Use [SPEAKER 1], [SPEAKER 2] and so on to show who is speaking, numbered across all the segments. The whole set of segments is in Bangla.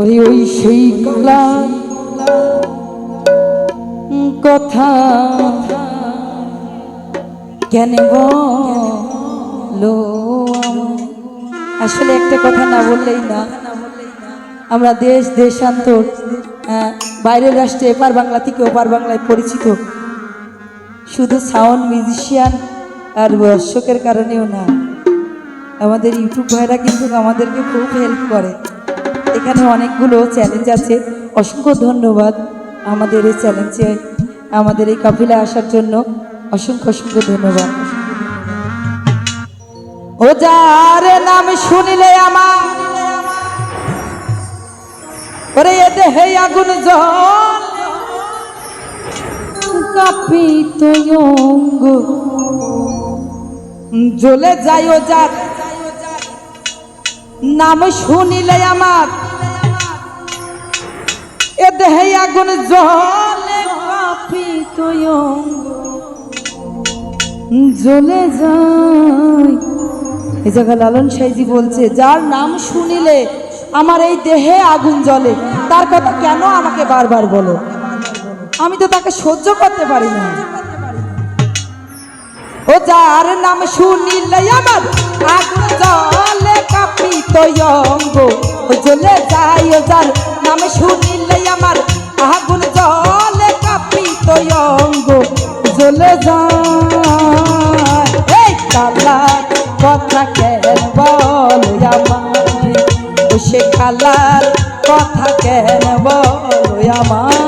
[SPEAKER 1] ওরে ওই সেই কালা কথা। কেন আসলে একটা কথা না বললেই না। আমরা দেশ দেশান্তর আহ, বাইরের রাষ্ট্রে এপার বাংলা থেকে ওপার বাংলায় পরিচিত। শুধু সাউন্ড মিউজিশিয়ান আর দর্শকের কারণেও না। আমাদের ইউটিউব ভাইরা কিন্তু আমাদেরকে খুব হেল্প করে। এখানে অনেকগুলো চ্যালেঞ্জ আছে। অসংখ্য ধন্যবাদ আমাদের এই চ্যালেঞ্জে আমাদের এই কাফিলা আসার জন্য। অসংখ্য অসংখ্য ধন্যবাদ। ও যার নাম শুনিলে আমার, ওরে এ দেহে আগুন জল কাঁপিত অঙ্গ, জ্বলে যায় ও যার নাম শুনিলে আমার। এ দেহে আগুন জলে কাঁপিত অঙ্গ জ্বলে যায়। এই জায়গা লালন সাইজি বলছে, যার নাম শুনিলে আমার এই দেহে আগুন জ্বলে, তার কথা কেন আমাকে বারবার বলো? আমি তো তাকে সহ্য করতে পারি না। ও যার নাম শুনিলে আমার আগুন জ্বলে কাঁপিত অঙ্গ জ্বলে যায় যার নাম শুনিলে আমার আগুন জ্বলে কাঁপিত অঙ্গ জ্বলে যায়। এই কালা কথা কেন বল আমায় ও সে কালার কথা কেন বল আমায়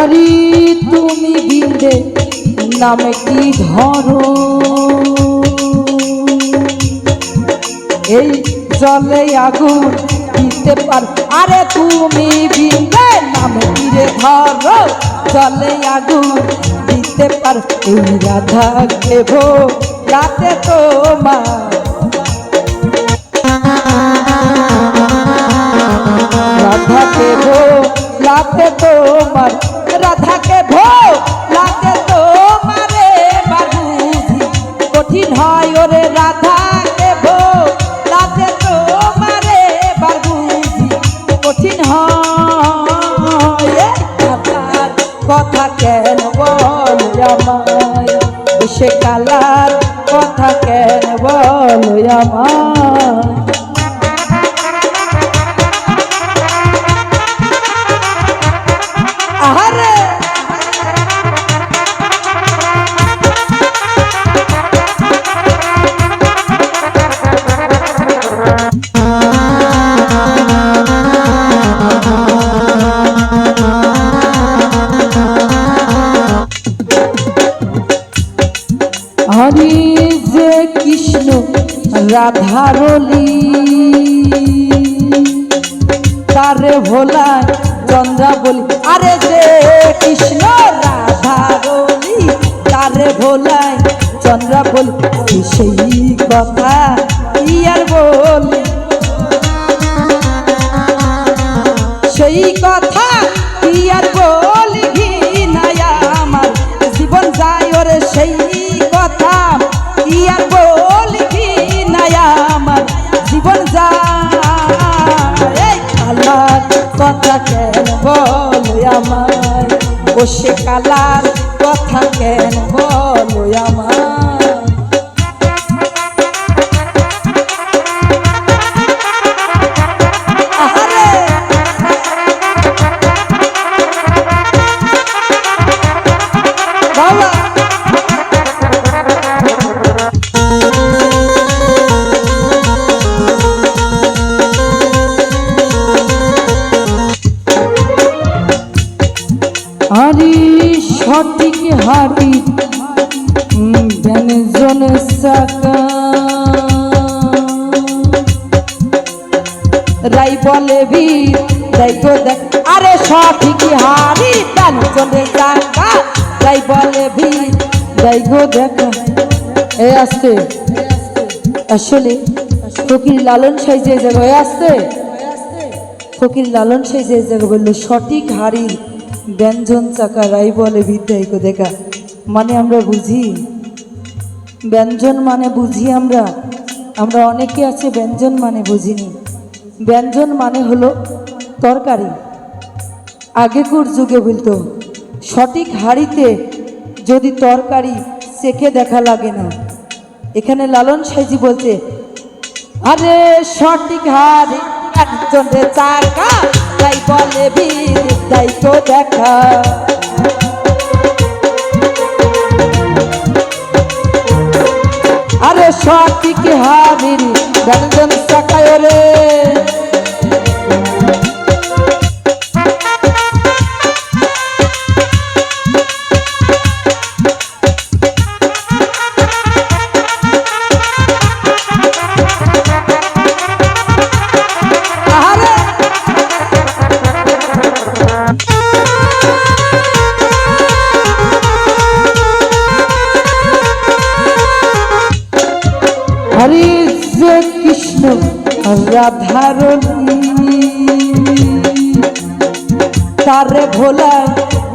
[SPEAKER 1] হরি তুমি বিন্দে নামে কি ধরো। এই জলে আগুন দিতে পার। আরে তুমি বিন্দে নামে রে ধরো। জলে আগুন দিতে পার। এই রাধা কেভ রাতে তোমার রাধাকে ভো লাতে তোমার রাধারলি তারে ভোলা চন্দ্রা বলি আরে যে কৃষ্ণ রাধারলি তারে ভোলায় চন্দ্রা বলি সেই কথা আর বলি? সেই কথা ও সে কালার ব্যঞ্জন সাকা। রাই বলে বীর তাই তো দেখ, আরে সঠিক হারি ব্যঞ্জনের চাকা তাই বলে ভি যাই গো দেখা। এ আসতে আসলে ফকির লালন সাই যে জায়গায় আসতে ফকির লালন সাই যে জায়গা বলল, সঠিক হাড়ির ব্যঞ্জন চাকা রাই বলে বিদ্যাই গো দেখা। মানে আমরা বুঝি? ব্যঞ্জন মানে বুঝি আমরা। আমরা অনেকে আছে ব্যঞ্জন মানে বুঝিনি। ব্যঞ্জন মানে হলো তরকারি। আগেকার যুগে বলতো, সঠিক হাড়িতে যদি তরকারি সেকে দেখা লাগে না। এখানে লালন সাইজি বলছে, আরে সঠিক হাড়ি একজনের চাকা তাই বলে বীর তাই তো দেখা। আরে সঠিক হাড়ির ব্যঞ্জন সাকায় রে তারে ভোলা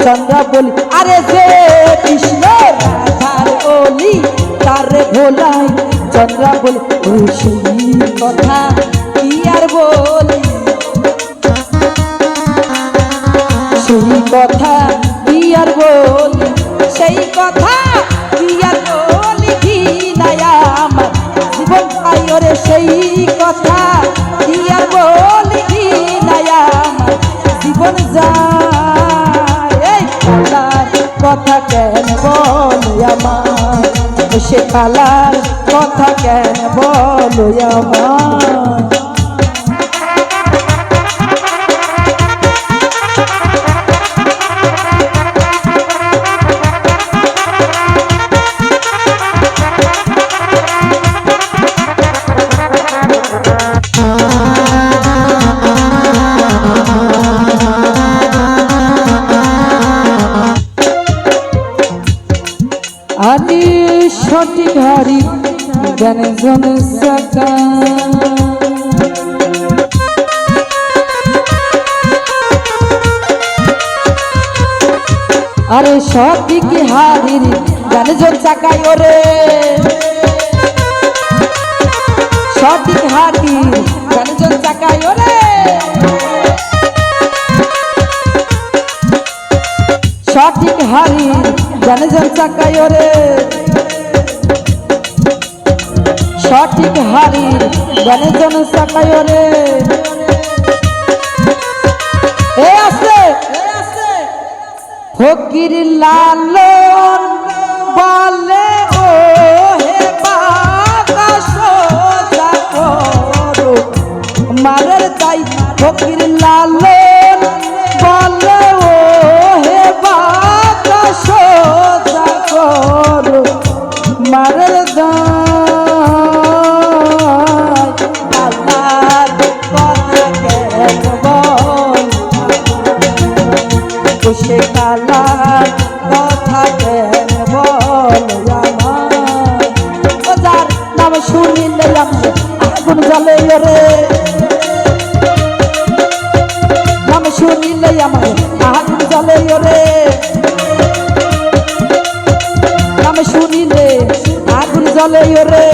[SPEAKER 1] চন্দ্রা বলি। আরে যে কৃষ্ণ রাধার বলি তারে ভোলাই চন্দ্রা বলি। কথা সে কালার কথা কেন বলো আমার। সঠিক হারি জানে জনে সাকা। আরে সঠিক হারির জানে জন চাকাই ওরে। সঠিক হারির জানে জন চাকাই ওরে। সঠিক হারি জানে জন চাকাই ওরে। সঠিক হারি জানে জন চাকাই ওরে এ আছে ফকির লালন বলে, ও হে করো। মারের তাই ফকির সে কথা কেন বল আমার? ও যার নাম শুনিলে আগুন জ্বলে রে। নাম শুনিলে আমার আগুন জ্বলে রে। নাম শুনিলে আগুন জ্বলে রে।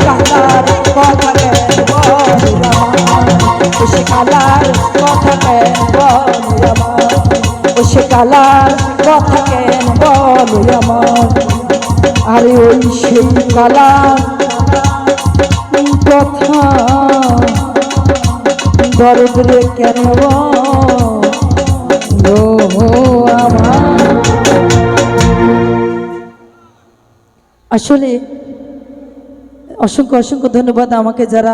[SPEAKER 1] কালার কথা কেন বললাম সে কালার কথা কেন বললাম সে কালার কথা কেন আরে ওই সেই কালার কথা। দরদরে কেন বলো? আসলে অসংখ্য অসংখ্য ধন্যবাদ আমাকে যারা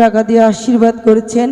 [SPEAKER 1] টাকা দিয়ে আশীর্বাদ করেছেন।